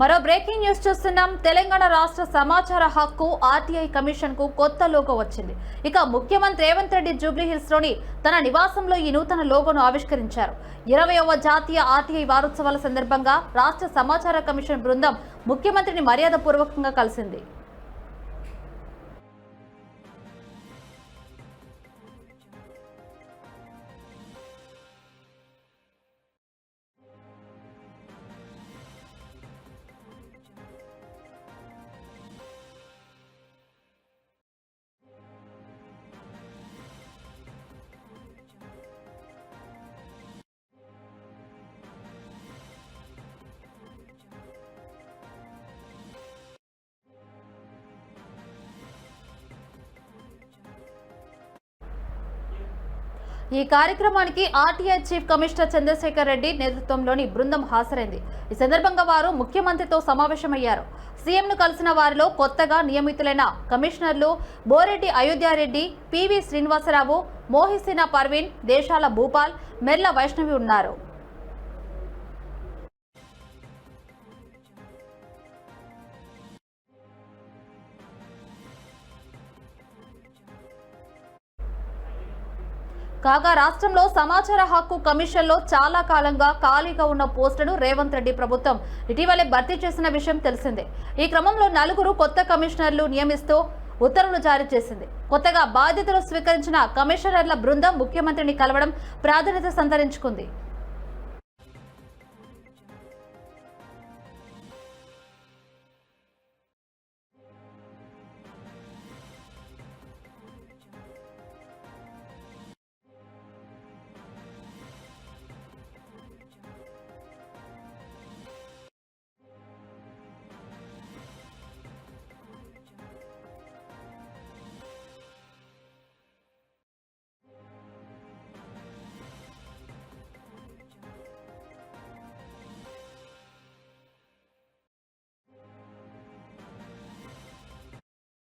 మరో breaking news చూస్తున్నాం. తెలంగాణ రాష్ట్ర సమాచార హక్కు ఆర్టీఐ కమిషన్కు కొత్త లోగో వచ్చింది. ఇక ముఖ్యమంత్రి రేవంత్ రెడ్డి జూబ్లీహిల్స్లోని తన నివాసంలో ఈ నూతన లోగోను ఆవిష్కరించారు. ఇరవయవ జాతీయ ఆర్టీఐ వారోత్సవాల సందర్భంగా రాష్ట్ర సమాచార కమిషన్ బృందం ముఖ్యమంత్రిని మర్యాదపూర్వకంగా కలిసింది. ఈ కార్యక్రమానికి RTI chief commissioner Chandrasekhar Reddy నేతృత్వంలోని బృందం హాజరైంది. ఈ సందర్భంగా వారు ముఖ్యమంత్రితో సమావేశమయ్యారు. సీఎంను కలిసిన వారిలో కొత్తగా నియమితులైన కమిషనర్లు బోరెడ్డి అయోధ్యారెడ్డి పివి శ్రీనివాసరావు మోహిసినా పర్వీన్ దేశాల భూపాల్ మెర్ల వైష్ణవి ఉన్నారు. కాగా రాష్ట్రంలో సమాచార హక్కు కమిషన్లో చాలా కాలంగా ఖాళీగా ఉన్న పోస్టును రేవంత్ రెడ్డి ప్రభుత్వం ఇటీవలే భర్తీ చేసిన విషయం తెలిసిందే. ఈ క్రమంలో నలుగురు కొత్త కమిషనర్లు నియమిస్తూ ఉత్తర్వులు జారీ చేసింది. కొత్తగా బాధ్యతలు స్వీకరించిన కమిషనర్ల బృందం ముఖ్యమంత్రిని కలవడం ప్రాధాన్యత సంతరించుకుంది.